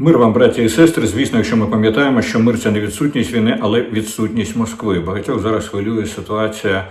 Мир вам, браті і сестри. Звісно, якщо ми пам'ятаємо, що мир це не відсутність війни, але відсутність Москви. Багатьох зараз хвилює ситуація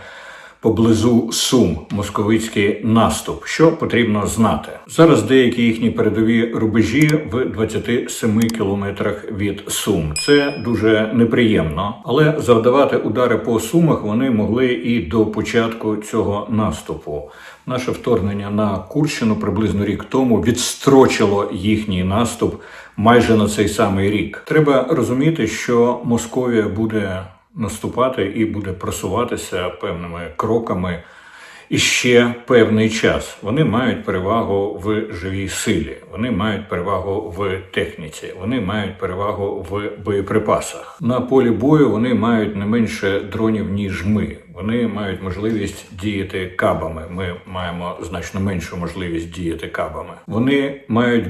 поблизу Сум, московицький наступ. Що потрібно знати? Зараз деякі їхні передові рубежі в 27 кілометрах від Сум. Це дуже неприємно, але завдавати удари по Сумах вони могли і до початку цього наступу. Наше вторгнення на Курщину приблизно рік тому відстрочило їхній наступ майже на цей самий рік. Треба розуміти, що Московія буде наступати і буде просуватися певними кроками і ще певний час. Вони мають перевагу в живій силі, вони мають перевагу в техніці, вони мають перевагу в боєприпасах. На полі бою вони мають не менше дронів ніж ми. Вони мають можливість діяти кабами. Ми маємо значно меншу можливість діяти кабами. Вони мають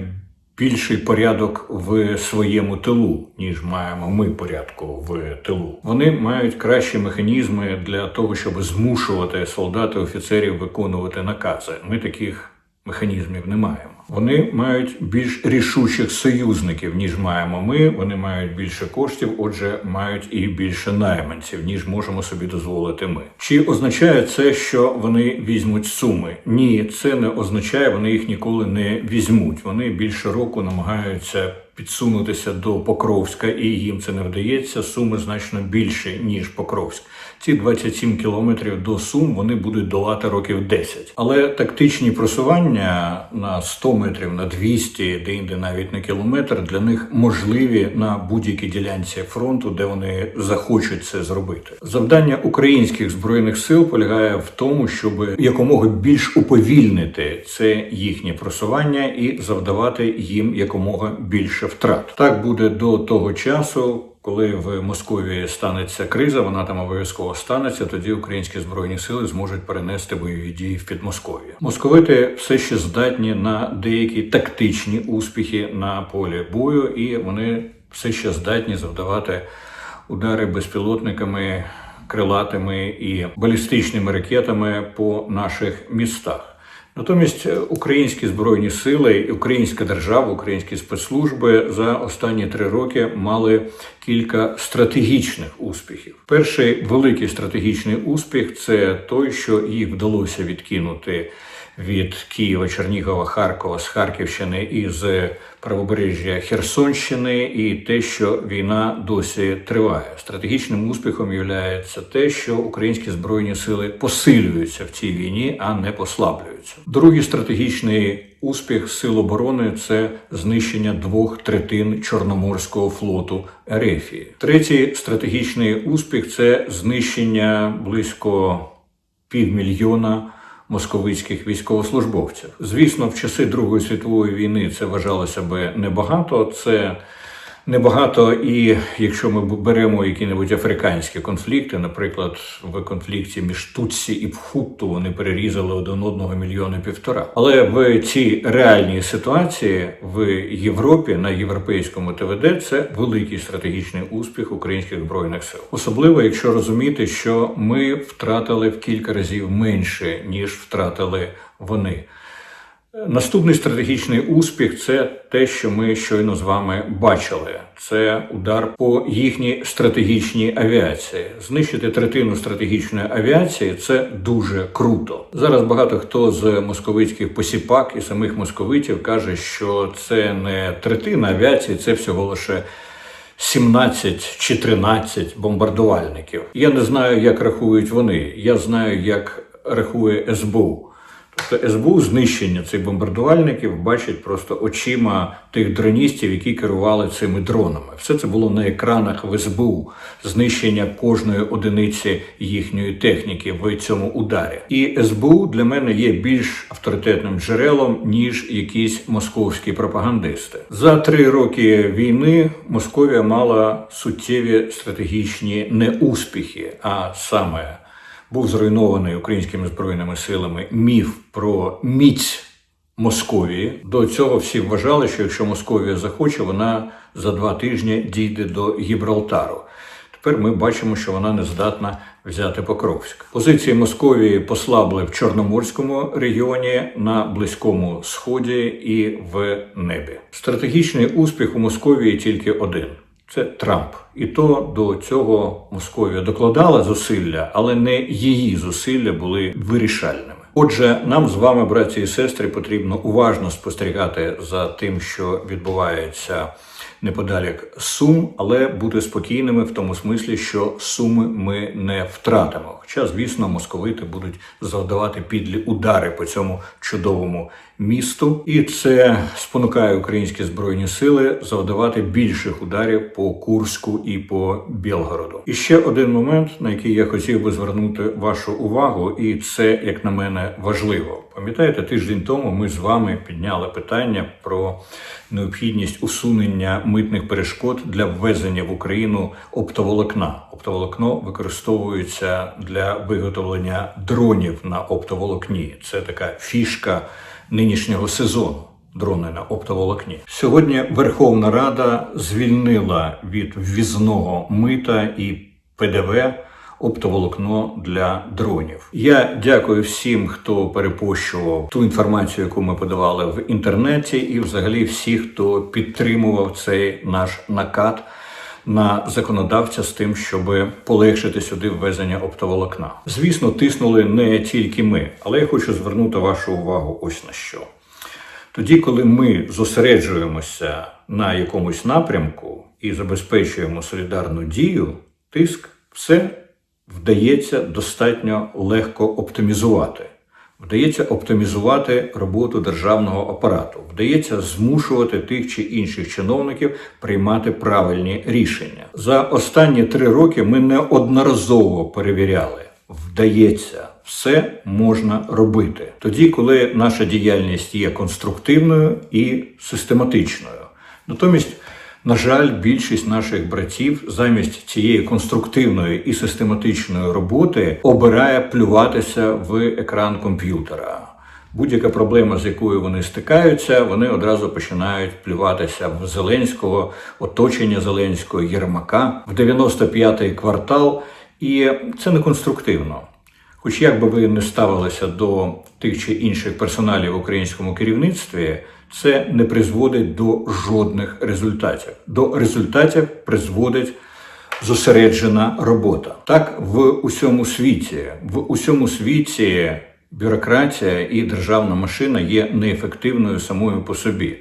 більший порядок в своєму тилу, ніж маємо ми порядку в тилу. Вони мають кращі механізми для того, щоб змушувати солдат і офіцерів виконувати накази. Ми таких механізмів не маємо. Вони мають більш рішучих союзників, ніж маємо ми. Вони мають більше коштів, отже, мають і більше найманців, ніж можемо собі дозволити ми. Чи означає це, що вони візьмуть суми? Ні, це не означає, вони їх ніколи не візьмуть. Вони більше року намагаються підсунутися до Покровська, і їм це не вдається. Суми значно більше ніж Покровськ. Ці 27 кілометрів до Сум вони будуть долати років 10. Але тактичні просування на 100 метрів, на 200, де інде навіть на кілометр, для них можливі на будь-якій ділянці фронту, де вони захочуть це зробити. Завдання українських збройних сил полягає в тому, щоб якомога більш уповільнити це їхнє просування і завдавати їм якомога більше втрат. Так буде до того часу. Коли в Московії станеться криза, вона там обов'язково станеться. Тоді українські збройні сили зможуть перенести бойові дії в Підмосков'я. Московити все ще здатні на деякі тактичні успіхи на полі бою, і вони все ще здатні завдавати удари безпілотниками, крилатими і балістичними ракетами по наших містах. Натомість е, українські збройні сили, українська держава, українські спецслужби за останні три роки мали кілька стратегічних успіхів. Перший великий стратегічний успіх це той, що їх вдалося відкинути від Києва, Чернігова, Харкова, з Харківщини і з правобережжя Херсонщини, і те, що війна досі триває. Стратегічним успіхом є те, що українські збройні сили посилюються в цій війні, а не послаблюються. Другий стратегічний успіх сил оборони це знищення двох третин Чорноморського флоту Ерефії. Третій стратегічний успіх це знищення близько півмільйона московицьких військовослужбовців. Звісно, в часи Другої світової війни це вважалося би небагато. Це небагато, і якщо ми беремо які-небудь африканські конфлікти, наприклад, в конфлікті між Тутсі і Пхутту вони перерізали один одного мільйона півтора. Але в цій реальній ситуації в Європі на європейському ТВД це великий стратегічний успіх українських збройних сил, особливо якщо розуміти, що ми втратили в кілька разів менше ніж втратили вони. Наступний стратегічний успіх це те, що ми щойно з вами бачили. Це удар по їхній стратегічній авіації. Знищити третину стратегічної авіації це дуже круто. Зараз багато хто з московицьких посіпак і самих московитів каже, що це не третина авіації, це всього лише. 17 чи 13 бомбардувальників. Я не знаю, як рахують вони. Я знаю, як рахує СБУ. Тобто СБУ знищення цих бомбардувальників бачить просто очима тих дроністів, які керували цими дронами. Все це було на екранах в СБУ, знищення кожної одиниці їхньої техніки в цьому ударі. І СБУ для мене є більш авторитетним джерелом ніж якісь московські пропагандисти. За три роки війни Московія мала суттєві стратегічні неуспіхи, а саме був зруйнований українськими збройними силами міф про міць Московії. До цього всі вважали, що якщо Московія захоче, вона за два тижні дійде до Гібралтару. Тепер ми бачимо, що вона не здатна взяти Покровськ. Позиції Московії послабли в Чорноморському регіоні на Близькому Сході і в небі. Стратегічний успіх у Московії тільки один. Це Трамп, і то до цього Московія докладала зусилля, але не її зусилля були вирішальними. Отже, нам з вами, браті і сестри, потрібно уважно спостерігати за тим, що відбувається неподалік Сум, але бути спокійними в тому смислі, що суми ми не втратимо. Хоча, звісно, московити будуть завдавати підлі удари по цьому чудовому місту, і це спонукає українські збройні сили завдавати більших ударів по Курську і по Білгороду. І ще один момент, на який я хотів би звернути вашу увагу, і це, як на мене, важливо. Пам'ятаєте, тиждень тому ми з вами підняли питання про необхідність усунення митних перешкод для ввезення в Україну оптоволокна. Оптоволокно використовується для виготовлення дронів на оптоволокні. Це така фішка нинішнього сезону. Дрони на оптоволокні. Сьогодні Верховна Рада звільнила від ввізного мита і ПДВ оптоволокно для дронів. Я дякую всім, хто перепощував ту інформацію, яку ми подавали в інтернеті, і взагалі всі, хто підтримував цей наш накат на законодавця з тим, щоб полегшити сюди ввезення оптоволокна. Звісно, тиснули не тільки ми, але я хочу звернути вашу увагу ось на що. Тоді, коли ми зосереджуємося на якомусь напрямку і забезпечуємо солідарну дію, тиск все вдається достатньо легко оптимізувати. Вдається оптимізувати роботу державного апарату, вдається змушувати тих чи інших чиновників приймати правильні рішення. За останні три роки ми неодноразово перевіряли, вдається. Все можна робити тоді, коли наша діяльність є конструктивною і систематичною. Натомість, на жаль, більшість наших братів замість цієї конструктивної і систематичної роботи обирає плюватися в екран комп'ютера. Будь-яка проблема, з якою вони стикаються, вони одразу починають плюватися в Зеленського, оточення Зеленського, Єрмака, в 95-й квартал, і це не конструктивно. Хоч як би ви не ставилися до тих чи інших персоналів в українському керівництві, це не призводить до жодних результатів. До результатів призводить зосереджена робота. Так в усьому світі, в усьому світі бюрократія і державна машина є неефективною самою по собі.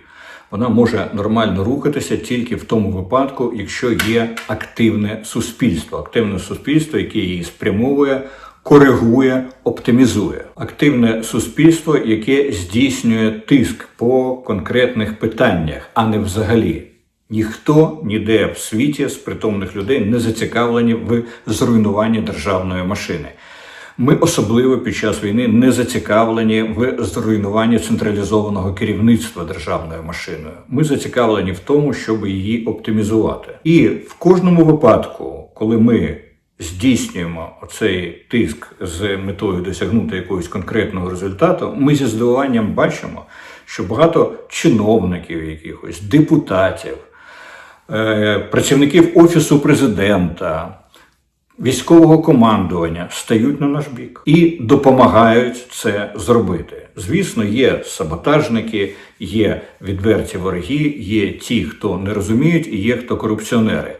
Вона може нормально рухатися тільки в тому випадку, якщо є активне суспільство, активне суспільство, яке її спрямовує, коригує, оптимізує. Активне суспільство, яке здійснює тиск по конкретних питаннях, а не взагалі. Ніхто ніде в світі з притомних людей не зацікавлені в зруйнуванні державної машини. Ми особливо під час війни не зацікавлені в зруйнуванні централізованого керівництва державною машиною. Ми зацікавлені в тому, щоб її оптимізувати. І в кожному випадку, коли ми здійснюємо оцей тиск з метою досягнути якогось конкретного результату, ми зі здивуванням бачимо, що багато чиновників, якихось депутатів, е, працівників офісу президента військового командування стають на наш бік і допомагають це зробити. Звісно, є саботажники, є відверті вороги, є ті, хто не розуміють, і є хто корупціонери.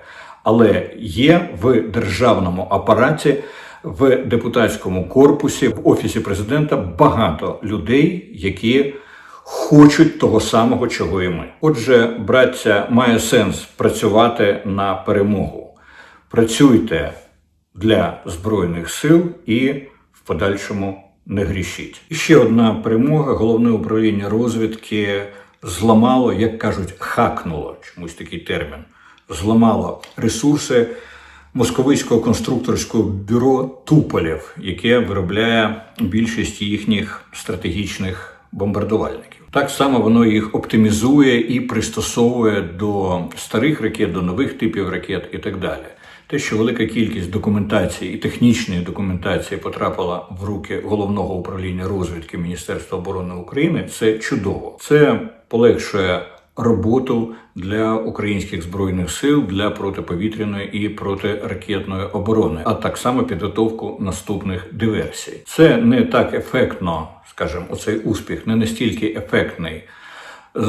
Але є в державному апараті, в депутатському корпусі, в офісі президента багато людей, які хочуть того самого, чого і ми. Отже, браття, має сенс працювати на перемогу. Працюйте для Збройних сил і в подальшому не грішіть. І ще одна перемога. Головне управління розвідки зламало, як кажуть, хакнуло чомусь такий термін. Зламало ресурси московицького конструкторського бюро Туполєв, яке виробляє більшість їхніх стратегічних бомбардувальників. Так само воно їх оптимізує і пристосовує до старих ракет, до нових типів ракет і так далі. Те, що велика кількість документації і технічної документації потрапила в руки головного управління розвідки Міністерства оборони України, це чудово. Це полегшує роботу для українських збройних сил для протиповітряної і протиракетної оборони, а так само підготовку наступних диверсій. Це не так ефектно, скажімо, оцей успіх не настільки ефектний.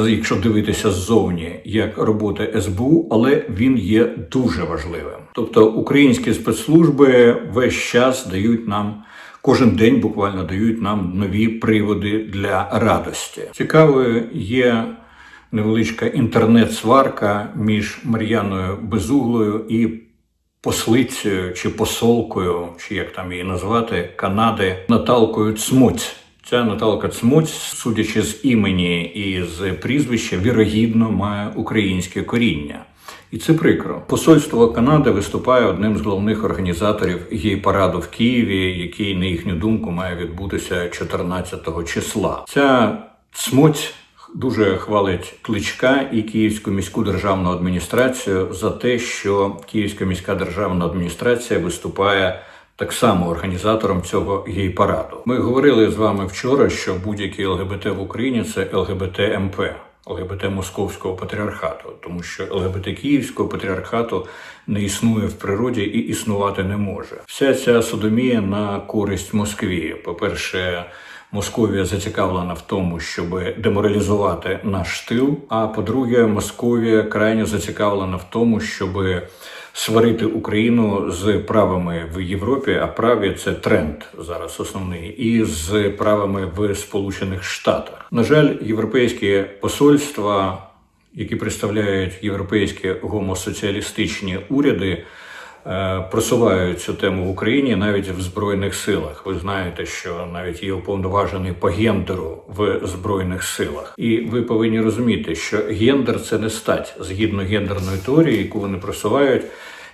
Якщо дивитися ззовні, як робота СБУ, але він є дуже важливим. Тобто українські спецслужби весь час дають нам кожен день буквально дають нам нові приводи для радості. Цікавою є невеличка інтернет-сварка між Мар'яною Безуглою і послицею чи посолкою, чи як там її назвати, Канади Наталкою Цмуць. Ця Наталка Цмуць, судячи з імені і з прізвища, вірогідно має українське коріння. І це прикро. Посольство Канади виступає одним з головних організаторів гей-параду в Києві, який, на їхню думку, має відбутися 14 числа. Ця цмоць дуже хвалить Кличка і Київську міську державну адміністрацію за те, що Київська міська державна адміністрація виступає так само організатором цього гей-параду. Ми говорили з вами вчора, що будь-який ЛГБТ в Україні це ЛГБТ МП. ЛГБТ Московського патріархату, тому що ЛГБТ Київського патріархату не існує в природі і існувати не може. Вся ця содомія на користь Москві. По-перше, Московія зацікавлена в тому, щоб деморалізувати наш тил. А по-друге, Московія крайне зацікавлена в тому, щоб сварити Україну з правами в Європі. А праві це тренд зараз основний, і з правами в Сполучених Штатах. На жаль, європейські посольства, які представляють європейські гомосоціалістичні уряди. Е, Просувають цю тему в Україні навіть в збройних силах. Ви знаєте, що навіть є уповноважений по гендеру в збройних силах, і ви повинні розуміти, що гендер це не стать згідно гендерної теорії, яку вони просувають.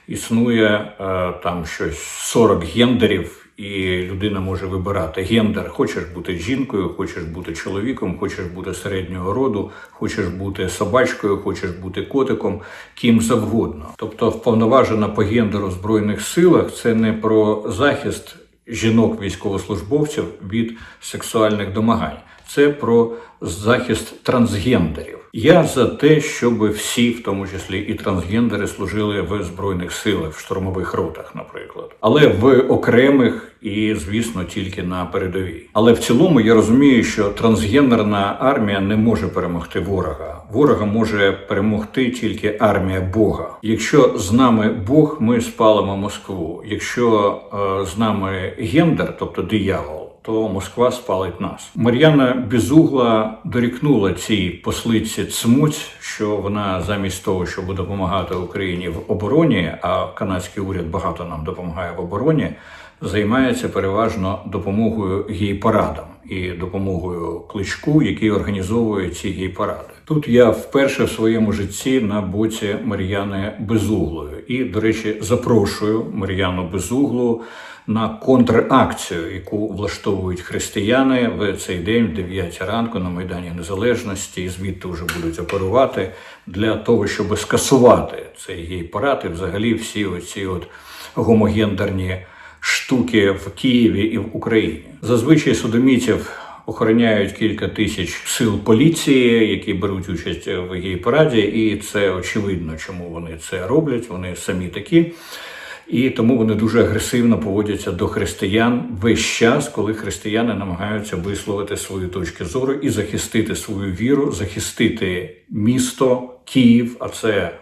Існує е, там щось 40 гендерів, і людина може вибирати гендер. Хочеш бути жінкою, хочеш бути чоловіком, хочеш бути середнього роду, хочеш бути собачкою, хочеш бути котиком, ким завгодно. Тобто, вповноважена по гендеру в збройних силах це не про захист жінок військовослужбовців від сексуальних домагань. Це про захист трансгендерів. Я за те, щоб всі, в тому числі і трансгендери, служили в збройних силах, в штурмових ротах, наприклад, але в окремих і, звісно, тільки на передовій. Але в цілому я розумію, що трансгендерна армія не може перемогти ворога. Ворога може перемогти тільки армія Бога. Якщо з нами Бог, ми спалимо Москву. Якщо е, з нами гендер, тобто диявол то Москва спалить нас. Мар'яна Безугла дорікнула цій послиці цмуць, що вона замість того, щоб допомагати Україні в обороні, а канадський уряд багато нам допомагає в обороні, займається переважно допомогою гей-парадам і допомогою кличку, який організовує ці гей-паради. Тут я вперше в своєму житті на боці Мар'яни Безуглої. І, до речі, запрошую Мар'яну Безуглу на контракцію, яку влаштовують християни в цей день, в 9 ранку, на Майдані Незалежності, і звідти вже будуть оперувати для того, щоб скасувати цей гей-парад і взагалі всі оці от гомогендерні штуки в Києві і в Україні. Зазвичай судомітів охороняють кілька тисяч сил поліції, які беруть участь в гей-параді, і це очевидно, чому вони це роблять. Вони самі такі. І тому вони дуже агресивно поводяться до християн весь час, коли християни намагаються висловити свої точки зору і захистити свою віру, захистити місто Київ, а це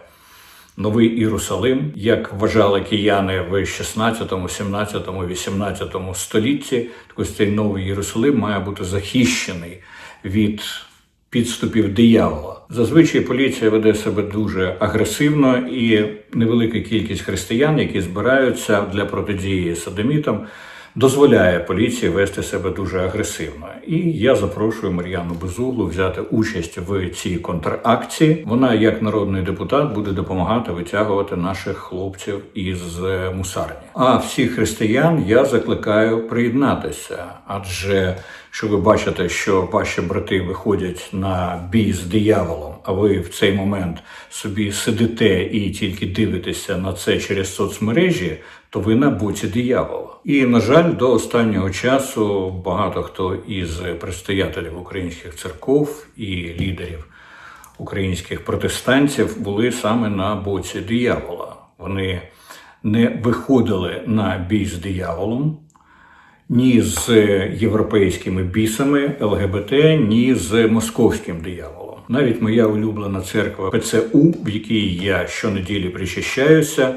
Новий Єрусалим, як вважали кияни в 16, 17, 18 столітті. Так ось новий Єрусалим має бути захищений від підступів диявола. Зазвичай поліція веде себе дуже агресивно, і невелика кількість християн, які збираються для протидії садомітам, дозволяє поліції вести себе дуже агресивно. І я запрошую Мар'яну Безуглу взяти участь в цій контракції. Вона, як народний депутат, буде допомагати витягувати наших хлопців із е, мусарні. А всіх християн я закликаю приєднатися, адже що ви бачите, що ваші брати виходять на бій з дияволом, а ви в цей момент собі сидите і тільки дивитеся на це через соцмережі, то ви на боці диявола. І на жаль, до останнього часу багато хто із предстоятелів українських церков і лідерів українських протестантів були саме на боці диявола. Вони не виходили на бій з дияволом, ні з європейськими бісами ЛГБТ, ні з московським дияволом. Навіть моя улюблена церква ПЦУ, в якій я щонеділі причащаюся,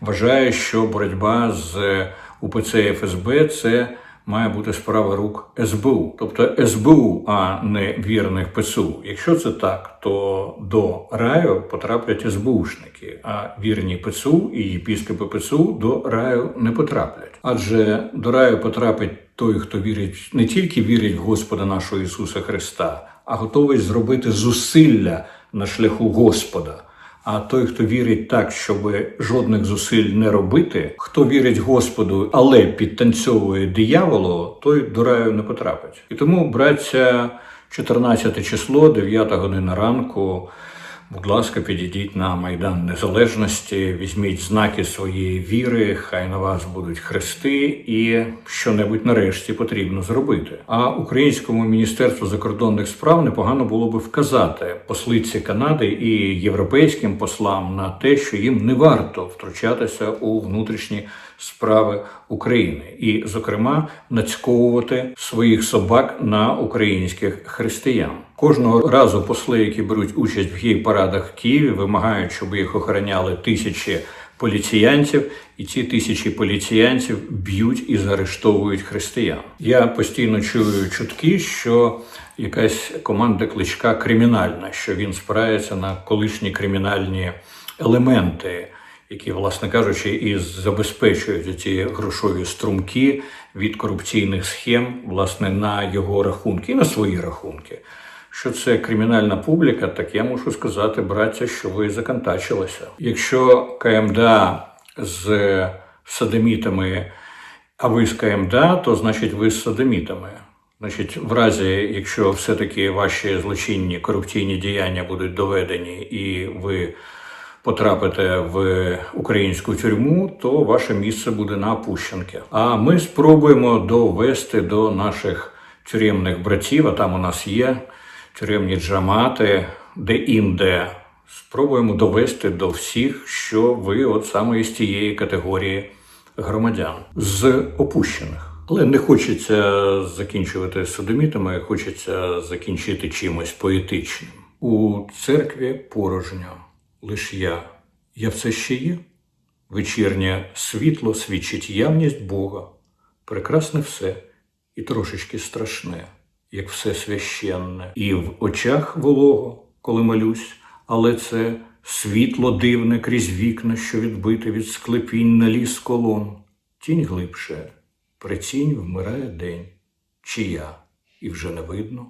вважає, що боротьба з УПЦ ФСБ це має бути справа рук СБУ, тобто СБУ, а не вірних ПЦУ. Якщо це так, то до раю потраплять СБУшники, а вірні ПЦУ і єпіскопи ПЦУ до раю не потраплять. Адже до раю потрапить той, хто вірить не тільки вірить в Господа нашого Ісуса Христа, а готовий зробити зусилля на шляху Господа. А той, хто вірить так, щоб жодних зусиль не робити, хто вірить Господу, але підтанцьовує дияволу, той до раю не потрапить. І тому, браття, 14 число, 9 година ранку. Будь ласка, підійдіть на Майдан Незалежності, візьміть знаки своєї віри, хай на вас будуть хрести, і що-небудь нарешті потрібно зробити. А українському міністерству закордонних справ непогано було би вказати послиці Канади і європейським послам на те, що їм не варто втручатися у внутрішні справи України, і, зокрема, нацьковувати своїх собак на українських християн. Кожного разу посли, які беруть участь в гей-парадах в Києві, вимагають, щоб їх охороняли тисячі поліціянців, і ці тисячі поліціянців б'ють і заарештовують християн. Я постійно чую чутки, що якась команда кличка кримінальна, що він спирається на колишні кримінальні елементи. Які, власне кажучи, і забезпечують ці грошові струмки від корупційних схем, власне, на його рахунки і на свої рахунки. Що це кримінальна публіка, так я мушу сказати, браття, що ви закантачилися. Якщо КМДА з садомітами, а ви з КМДА, то значить ви з садомітами. Значить, в разі, якщо все-таки ваші злочинні корупційні діяння будуть доведені і ви потрапите в українську тюрму, то ваше місце буде на Пущенки. А ми спробуємо довести до наших тюремних братів, а там у нас є тюремні джамати, де-інде. Спробуємо довести до всіх, що ви от саме із тієї категорії громадян з опущених. Але не хочеться закінчувати садомітами, хочеться закінчити чимось поетичним. У церкві порожньо, лиш я. Я все ще є. Вечірнє світло свідчить явність Бога. Прекрасне все і трошечки страшне, як все священне, і в очах волого, коли молюсь, але це світло дивне крізь вікна, що відбите від склепінь на ліс колон. Тінь глибше, прицінь вмирає день, чия, і вже не видно.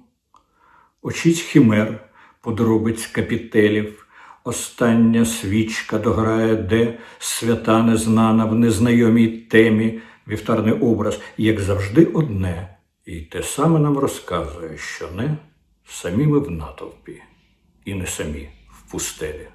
Очіть химер, подробиць капітелів, остання свічка дограє, де свята незнана в незнайомій темі, вівтарний образ, як завжди, одне, і те саме нам розказує, що не самі ми в натовпі, і не самі в пустелі.